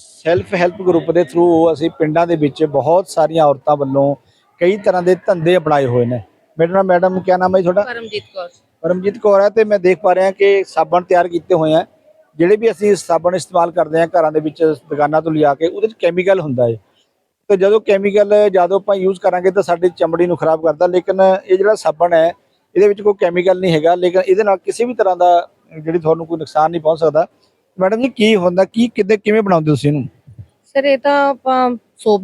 Self help group ਦੇ through ਅਸੀਂ ਪਿੰਡਾਂ ਦੇ ਵਿੱਚ ਬਹੁਤ ਸਾਰੀਆਂ ਔਰਤਾਂ ਵੱਲੋਂ ਕਈ ਤਰ੍ਹਾਂ ਦੇ ਧੰਦੇ ਅਪਣਾਏ ਹੋਏ ਨੇ। ਮੇਰਾ ਨਾਮ ਮੈਡਮ ਕੀ ਨਾਮ ਹੈ ਜੀ ਤੁਹਾਡਾ? ਪਰਮਜੀਤ ਕੌਰ। ਪਰਮਜੀਤ ਕੌਰ ਹੈ ਤੇ ਮੈਂ ਦੇਖ ਪਾ ਰਿਹਾ ਕਿ ਸਾਬਣ ਤਿਆਰ ਕੀਤੇ ਹੋਏ ਆ। ਜਿਹੜੇ ਵੀ ਅਸੀਂ ਸਾਬਣ ਇਸਤੇਮਾਲ ਕਰਦੇ ਆ ਘਰਾਂ ਦੇ ਵਿੱਚ ਦੁਕਾਨਾਂ ਤੋਂ ਲਿਆ ਕੇ ਉਹਦੇ ਵਿੱਚ ਕੈਮੀਕਲ ਹੁੰਦਾ ਹੈ ਤੇ ਜਦੋਂ ਕੈਮੀਕਲ ਜਦੋਂ ਆਪਾਂ ਯੂਜ਼ ਕਰਾਂਗੇ ਤਾਂ ਸਾਡੀ ਚਮੜੀ ਨੂੰ ਖਰਾਬ ਕਰਦਾ ਲੇਕਿਨ ਇਹ ਜਿਹੜਾ ਸਾਬਣ ਹੈ ਇਹਦੇ ਵਿੱਚ ਕੋਈ ਕੈਮੀਕਲ ਨਹੀਂ ਹੈਗਾ। ਲੇਕਿਨ ਇਹਦੇ ਨਾਲ ਕਿਸੇ ਵੀ ਤਰ੍ਹਾਂ ਦਾ ਜਿਹੜੀ ਤੁਹਾਨੂੰ ਕੋਈ ਨੁਕਸਾਨ ਨਹੀਂ ਪਹੁੰਚ ਸਕਦਾ। ਮੈਡਮ ਜੀ, ਕੀ ਹੁੰਦਾ? ਕੀ ਕਿੱਦਾਂ, ਕਿਵੇਂ ਬਣਾਉਂਦੇ ਹੋ ਤੁਸੀਂ ਇਹਨੂੰ? ਸਰ, ਇਹ ਤਾਂ ਆਪਾਂ ਸੋਪ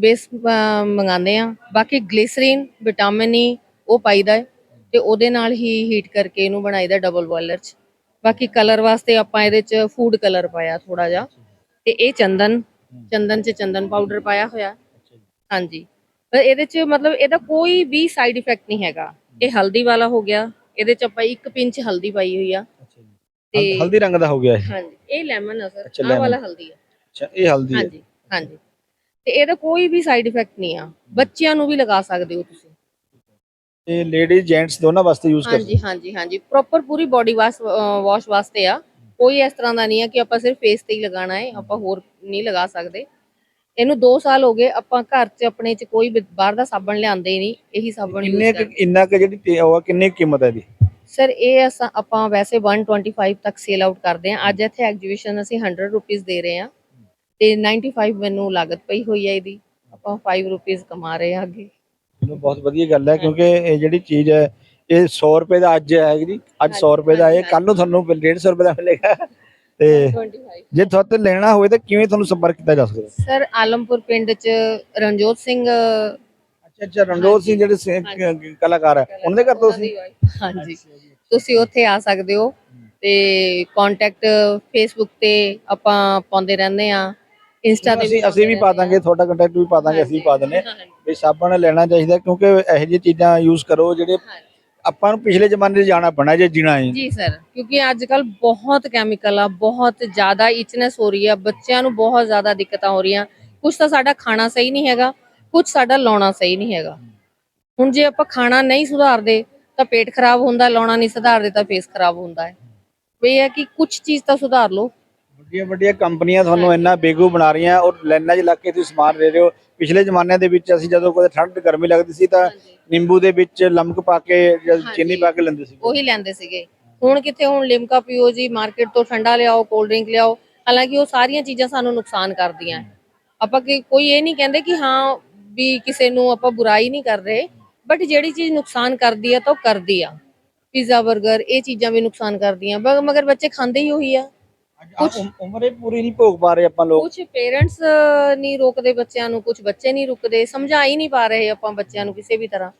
ਮੰਗਾਉਂਦੇ ਆ ਬਾਕੀ ਗਲਿਸਰੀਨ, ਵਿਟਾਮਿਨ ਈ ਉਹ ਪਾਈਦਾ ਹੈ ਤੇ ਉਹਦੇ ਨਾਲ ਹੀ ਹੀਟ ਕਰਕੇ ਇਹਨੂੰ ਬਣਾਈਦਾ ਡਬਲ ਬੋਇਲਰ ਚ। ਬਾਕੀ ਕਲਰ ਵਾਸਤੇ ਆਪਾਂ ਇਹਦੇ ਚ ਫੂਡ ਕਲਰ ਪਾਇਆ ਥੋੜਾ ਜਿਹਾ। ਤੇ ਇਹ ਚੰਦਨ ਚੰਦਨ ਚ ਚੰਦਨ ਪਾਊਡਰ ਪਾਇਆ ਹੋਇਆ। ਹਾਂਜੀ। ਪਰ ਇਹਦੇ ਚ ਮਤਲਬ ਇਹਦਾ ਕੋਈ ਵੀ ਸਾਈਡ ਇਫੈਕਟ ਨਹੀਂ ਹੈਗਾ। ਇਹ ਹਲਦੀ ਵਾਲਾ ਹੋ ਗਿਆ। ਇਹਦੇ ਚ ਆਪਾਂ ਇੱਕ ਪਿੰਚ ਹਲਦੀ ਪਾਈ ਹੋਈ ਆ। ਤੇ ਹਲਦੀ ਰੰਗ ਦਾ ਹੋ ਗਿਆ ਇਹ। ਹਾਂਜੀ ਇਹ ਲੈਮਨ ਆ ਸਰ। ਅੱਛਾ, ਆਹ lemon। ਵਾਲਾ ਹਲਦੀ ਆ। ਅੱਛਾ ਇਹ ਹਲਦੀ ਹੈ ਹਾਂਜੀ ਹਾਂਜੀ। ਤੇ ਇਹਦਾ ਕੋਈ ਵੀ ਸਾਈਡ ਇਫੈਕਟ ਨਹੀਂ ਆ। ਬੱਚਿਆਂ ਨੂੰ ਵੀ ਲਗਾ ਸਕਦੇ ਹੋ ਤੁਸੀਂ। ਇਹ ਲੇਡੀਜ਼ ਜੈਂਟਸ ਦੋਨਾਂ ਵਾਸਤੇ ਯੂਜ਼ ਕਰ ਹਾਂਜੀ ਹਾਂਜੀ ਹਾਂਜੀ। ਪ੍ਰੋਪਰ ਪੂਰੀ ਬਾਡੀ ਵਾਸ਼ ਵਾਸ਼ ਵਾਸਤੇ ਆ। ਕੋਈ ਇਸ ਤਰ੍ਹਾਂ ਦਾ ਨਹੀਂ ਆ ਕਿ ਆਪਾਂ ਸਿਰਫ ਫੇਸ ਤੇ ਹੀ ਲਗਾਉਣਾ ਹੈ। ਆਪਾਂ ਹੋਰ ਨਹੀਂ ਲਗਾ ਸਕਦੇ। ਇਹਨੂੰ 2 ਸਾਲ ਹੋ ਗਏ। ਆਪਾਂ ਘਰ 'ਚ ਆਪਣੇ 'ਚ ਕੋਈ ਵੀ ਬਾਹਰ ਦਾ ਸਾਬਣ ਲਿਆਂਦੇ ਹੀ ਨਹੀਂ। ਇਹੀ ਸਾਬਣ ਕਿੰਨੇ ਯੂਜ਼ ਕੁ- ਇੰਨਾ ਕੁ ਜਿਹੜੀ ਤੇ- ਉਹ ਆ, ਕਿੰਨੀ ਕੁ ਕੀਮਤ ਹੈ ਇਹਦੀ? ਸਰ ਇਹ ਅਸਾਂ ਆਪਾਂ ਵੈਸੇ 125 ਤੱਕ ਸੇਲ ਆਊਟ ਕਰਦੇ ਆ ਅੱਜ ਇੱਥੇ ਐਗਜੀਬਿਸ਼ਨ ਅਸੀਂ 100 ਰੁਪੀਸ ਦੇ ਰਹੇ ਆ ਤੇ 95 ਮੈਨੂੰ ਲਾਗਤ ਪਈ ਹੋਈ ਹੈ ਇਹਦੀ। ਆਪਾਂ 5 ਰੁਪੀਸ ਕਮਾ ਰਹੇ ਆ ਅੱਗੇ। ਮੈਨੂੰ ਬਹੁਤ ਵਧੀਆ ਗੱਲ ਹੈ ਕਿਉਂਕਿ ਇਹ ਜਿਹੜੀ ਚੀਜ਼ ਹੈ ਇਹ 100 ਰੁਪਏ ਦਾ ਅੱਜ ਹੈ ਜੀ ਅੱਜ 100 ਰੁਪਏ ਦਾ ਇਹ ਕੱਲ ਨੂੰ ਤੁਹਾਨੂੰ 150 ਰੁਪਏ ਦਾ ਮਿਲੇਗਾ। ਤੇ 25 ਜੇ ਤੁਹਾਡੇ ਲੈਣਾ ਹੋਵੇ ਤਾਂ ਕਿਵੇਂ ਤੁਹਾਨੂੰ ਸੰਪਰਕ ਕੀਤਾ ਜਾ ਸਕਦਾ? ਸਰ ਆਲਮਪੁਰ ਪਿੰਡ ਚ ਰਣਜੋਤ ਸਿੰਘ ਅੱਛਾ ਅੱਛਾ ਰਣਜੋਤ ਸਿੰਘ ਜਿਹੜੇ ਸ-। ਕਲਾਕਾਰ ਹੈ ਉਹਨਾਂ ਦੇ ਘਰ ਤੋਂ ਤੁਸੀਂ? ਹਾਂਜੀ। ਤੁਸੀਂ ਉੱਥੇ ਆ ਸਕਦੇ ਹੋ ਤੇ ਕੰਟੈਕਟ ਫੇਸਬੁੱਕ ਤੇ ਆਪਾਂ ਪਾਉਂਦੇ ਰਹਿੰਦੇ ਆ ਇੰਸਟਾ ਤੇ ਅਸੀਂ ਅਸੀਂ ਵੀ ਪਾ ਦਾਂਗੇ ਤੁਹਾਡਾ ਕੰਟੈਕਟ ਵੀ ਪਾ ਦਾਂਗੇ ਅਸੀਂ ਵੀ ਪਾ ਦਿੰਨੇ ਵੀ ਸਾਬਣ ਲੈਣਾ ਚਾਹੀਦਾ ਕਿਉਂਕਿ ਇਹੋ ਜਿਹੀਆਂ ਚੀਜ਼ਾਂ ਯੂਜ਼ ਕਰੋ ਜਿਹੜੇ ਆਪਾਂ ਨੂੰ ਪਿਛਲੇ ਜ਼ਮਾਨੇ 'ਚ ਜਾਣਾ ਪੈਣਾ ਜੇ ਜੀਣਾ ਹੈ। ਜੀ ਸਰ ਕਿਉਂਕਿ ਅੱਜ ਕੱਲ ਬਹੁਤ ਕੈਮੀਕਲ ਆ ਬਹੁਤ ਜ਼ਿਆਦਾ ਇਚਨੈਸ ਹੋ ਰਹੀ ਆ ਬੱਚਿਆਂ ਨੂੰ ਬਹੁਤ ਜ਼ਿਆਦਾ ਦਿੱਕਤਾਂ ਹੋ ਰਹੀਆਂ। ਕੁਝ ਤਾਂ ਸਾਡਾ ਖਾਣਾ ਸਹੀ ਨਹੀਂ ਹੈਗਾ ਕੁਝ ਸਾਡਾ ਲਾਉਣਾ ਸਹੀ ਨਹੀਂ ਹੈਗਾ। ਹੁਣ ਜੇ ਆਪਾਂ ਖਾਣਾ ਨਹੀਂ ਸੁਧਾਰਦੇ ਤਾਂ ਪੇਟ ਖਰਾਬ ਹੁੰਦਾ ਲਾਉਣਾ ਨਹੀਂ ਸੁਧਾਰਦੇ ਤਾਂ ਫੇਸ ਖਰਾਬ ਹੁੰਦਾ ਹੈ। ਵੀ ਇਹ ਹੈ ਕਿ ਕੁਝ ਚੀਜ਼ ਤਾਂ ਸੁਧਾਰ ਲਓ। ਵੱਡੀਆਂ ਵੱਡੀਆਂ ਕੰਪਨੀਆਂ ਤੁਹਾਨੂੰ ਇੰਨਾ ਬੇਗੂ ਬਣਾ ਰਹੀਆਂ ਔਰ ਲਾਈਨਾਂ 'ਚ ਲੱਗ ਕੇ ਤੁਸੀਂ ਸਮਾਨ ਦੇ ਰਹੇ ਹੋ। ਪਿਛਲੇ ਜ਼ਮਾਨਿਆਂ ਦੇ ਵਿੱਚ ਅਸੀਂ ਜਦੋਂ ਕੋਈ ਠੰਡ ਗਰਮੀ ਲੱਗਦੀ ਸੀ ਤਾਂ ਨਿੰਬੂ ਦੇ ਵਿੱਚ ਲਮਕ ਪਾ ਕੇ ਜਾਂ ਚੀਨੀ ਪਾ ਕੇ ਲੈਂਦੇ ਸੀ ਉਹੀ ਲੈਂਦੇ ਸੀਗੇ। ਹੁਣ ਕਿੱਥੇ ਹੁਣ ਲਿਮਕਾ ਪੀਓ ਜੀ ਮਾਰਕੀਟ ਤੋਂ ਠੰਡਾ ਲਿਆਓ ਕੋਲਡ ਡਰਿੰਕ ਲਿਆਓ। ਹਾਲਾਂਕਿ ਉਹ ਸਾਰੀਆਂ ਚੀਜ਼ਾਂ ਸਾਨੂੰ ਨੁਕਸਾਨ ਕਰਦੀਆਂ। ਆਪਾਂ ਕਿ ਕੋਈ ਇਹ ਨਹੀਂ ਕਹਿੰਦੇ ਕਿ ਹਾਂ ਵੀ ਕਿਸੇ ਨੂੰ ਆਪਾਂ ਬੁਰਾਈ ਨਹੀਂ ਕਰ ਰਹੇ ਬਟ ਜਿਹੜੀ ਚੀਜ਼ ਨੁਕਸਾਨ ਕਰਦੀ ਆ ਤਾਂ ਉਹ ਕਰਦੀ ਆ। ਪੀਜ਼ਾ 버ਗਰ ਇਹ ਚੀਜ਼ਾਂ ਵੀ ਨੁਕਸਾਨ ਕਰਦੀਆਂ। ਬ- ਮਗਰ ਬੱਚੇ ਖਾਂਦੇ ਹੀ ਉਹੀ ਆ। ਉਮ- ਉਮਰੇ ਪੂਰੀ ਨਹੀਂ ਭੋਗ ਪਾ ਰਹੇ ਆਪਾਂ ਲੋਕ। ਕੁਝ ਪੇਰੈਂਟਸ ਨਹੀਂ ਰੋਕਦੇ ਬੱਚਿਆਂ ਨੂੰ ਕੁਝ ਬੱਚੇ ਨਹੀਂ ਰੁਕਦੇ ਸਮਝਾ ਹੀ ਨਹੀਂ ਪਾ ਰਹੇ ਆਪਾਂ ਬੱਚਿਆਂ ਨੂੰ ਕਿਸੇ ਵੀ ਤਰ੍ਹਾਂ।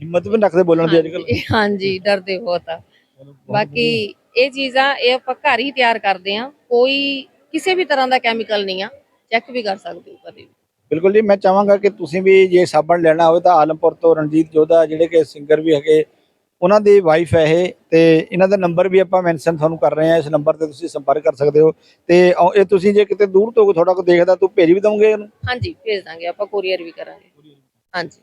ਹਿੰਮਤ ਵੀ ਨੀ ਰੱਖਦੇ ਬੋਲਣ ਦੀ ਅੱਜ ਕੱਲ ਹਾਂਜੀ, ਹਾਂਜੀ ਡਰਦੇ ਬਹੁਤ ਆ। ਬਾਕੀ ਇਹ ਚੀਜ਼ਾਂ ਇਹ ਆਪਾਂ ਘਰ ਹੀ ਤਿਆਰ ਕਰਦੇ ਆ ਕੋਈ ਕਿਸੇ ਵੀ ਤਰ੍ਹਾਂ ਦਾ ਕੈਮੀਕਲ ਨਹੀਂ ਆ। ਚੈੱਕ ਵੀ ਕਰ ਸਕਦੇ ਹੋ ਕਦੇ ਵੀ। ਬਿਲਕੁਲ ਜੀ ਮੈਂ ਚਾਹਾਂਗਾ ਕਿ ਤੁਸੀਂ ਵੀ ਜੇ ਸਾਬਣ ਲੈਣਾ ਹੋਵੇ ਤਾਂ ਆਲਮਪੁਰ ਤੋਂ ਰਣਜੀਤ ਜੋਧਾ ਜਿਹੜੇ ਕਿ ਸਿੰਗਰ ਵੀ ਹੈਗੇ ਉਹਨਾਂ ਦੀ ਵਾਈਫ ਹੈ ਇਹ ਤੇ ਇਹਨਾਂ ਦਾ ਨੰਬਰ ਵੀ ਆਪਾਂ ਮੈਂਸ਼ਨ ਤੁਹਾਨੂੰ ਕਰ ਰਹੇ ਹਾਂ ਇਸ ਨੰਬਰ ਤੇ ਤੁਸੀਂ ਸੰਪਰਕ ਕਰ ਸਕਦੇ ਹੋ ਤੇ ਇਹ ਤੁਸੀਂ ਜੇ ਕਿਤੇ ਦੂਰ ਤੋਂ ਥੋੜਾ ਕੋ ਦੇਖਦਾ ਤੂੰ ਭੇਜ ਵੀ ਦਵੋਗੇ ਇਹਨੂੰ? ਹਾਂਜੀ ਭੇਜ ਦਾਂਗੇ ਆਪਾਂ ਕੋਰੀਅਰ ਵੀ ਕਰਾਂਗੇ। ਹਾਂਜੀ।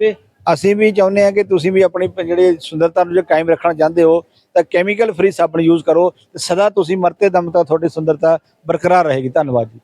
ਤੇ ਅਸੀਂ ਵੀ ਚਾਹੁੰਦੇ ਹਾਂ ਕਿ ਤੁਸੀਂ ਵੀ ਆਪਣੀ ਜਿਹੜੀ ਸੁੰਦਰਤਾ ਨੂੰ ਜੇ ਕਾਇਮ ਰੱਖਣਾ ਚਾਹੁੰਦੇ ਹੋ ਤਾਂ ਕੈਮੀਕਲ ਫ੍ਰੀ ਸਾਬਣ ਯੂਜ਼ ਕਰੋ ਤੇ ਸਦਾ ਤੁਸੀਂ ਮਰਤੇ ਦਮ ਤੱਕ ਤੁਹਾਡੀ ਸੁੰਦਰਤਾ ਬਰਕਰਾਰ ਰਹੇਗੀ। ਧੰਨਵਾਦ ਜੀ।